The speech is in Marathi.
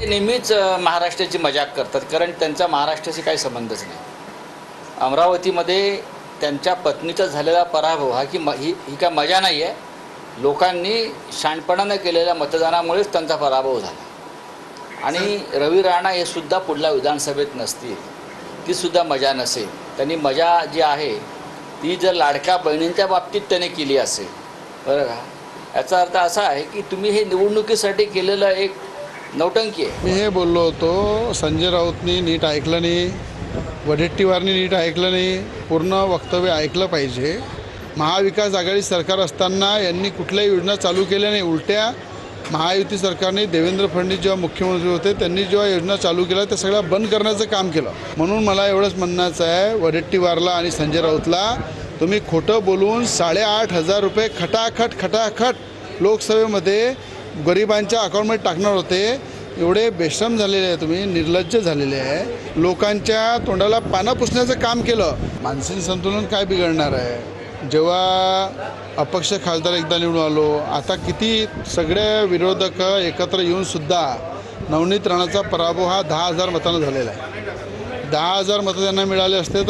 ते नेहमीच महाराष्ट्राची मजाक करतात. कारण त्यांचा महाराष्ट्राशी काही संबंधच नाही. अमरावतीमध्ये त्यांच्या पत्नीचा झालेला पराभव हा की म ही ही काय मजा नाही आहे लोकांनी शाणपणानं केलेल्या मतदानामुळेच त्यांचा पराभव झाला. आणि रवी राणा हे सुद्धा पुढल्या विधानसभेत नसतील. ती सुद्धा मजा नसेल. त्यांनी मजा जी आहे ती जर लाडक्या बहिणींच्या बाबतीत त्याने केली असेल. बरं का? याचा अर्थ असा आहे की तुम्ही हे निवडणुकीसाठी केलेलं एक नौटंकी आहे. मी हे बोललो होतो संजय राऊतनी नीट ऐकलं नाही वडेट्टीवारनी नीट ऐकलं नाही पूर्ण वक्तव्य ऐकलं पाहिजे. महाविकास आघाडी सरकार असताना यांनी कुठल्याही योजना चालू केल्या नाही. उलट्या महायुती सरकारने देवेंद्र फडणवीस जेव्हा मुख्यमंत्री होते त्यांनी जेव्हा योजना चालू केल्या त्या सगळ्या बंद करण्याचं काम केलं. म्हणून मला एवढंच म्हणण्याचं आहे वडेट्टीवारला आणि संजय राऊतला तुम्ही खोटं बोलून साडेआठ हजार रुपये खटाखट खटाखट लोकसभेमध्ये गरिबांच्या अकाउंटमध्ये टाकणार होते. एवढे बेश्रम झालेले आहे तुम्ही निर्लज्ज झालेले आहे. लोकांच्या तोंडाला पानं पुसण्याचं काम केलं. मानसिक संतुलन काय बिघडणार आहे? जेव्हा अपक्ष खासदार एकदा निवडून आलो आता किती सगळे विरोधक एकत्र येऊनसुद्धा नवनीत राणाचा पराभव हा दहा हजार मतानं झालेला आहे. दहा हजार मतं त्यांना मिळाले असते तर